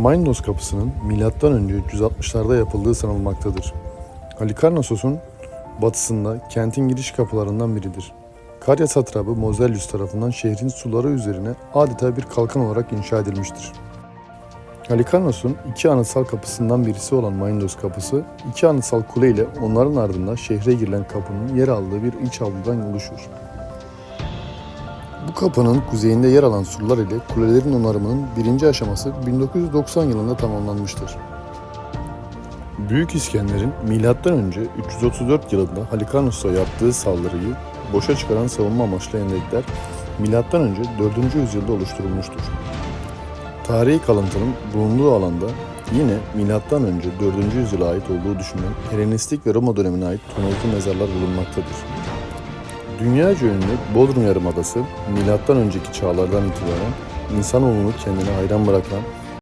Mayndos kapısının M.Ö. 360'larda yapıldığı sanılmaktadır. Halikarnassos'un batısında kentin giriş kapılarından biridir. Karya satrabı Mozelius tarafından şehrin suları üzerine adeta bir kalkan olarak inşa edilmiştir. Halikarnassos'un iki anıtsal kapısından birisi olan Mayndos kapısı, iki anıtsal kule ile onların ardında şehre girilen kapının yer aldığı bir iç avludan oluşur. Bu kapının kuzeyinde yer alan surlar ile kulelerin onarımının birinci aşaması 1990 yılında tamamlanmıştır. Büyük İskender'in M.Ö. 334 yılında Halikarnassos'a yaptığı saldırıyı boşa çıkaran savunma amaçlı hendekler M.Ö. 4. yüzyılda oluşturulmuştur. Tarihi kalıntının bulunduğu alanda yine M.Ö. 4. yüzyıla ait olduğu düşünülen Helenistik ve Roma dönemine ait tonoltu mezarlar bulunmaktadır. Dünyaca ünlü Bodrum Yarımadası, milattan önceki çağlardan itibaren insanoğlunu kendine hayran bırakan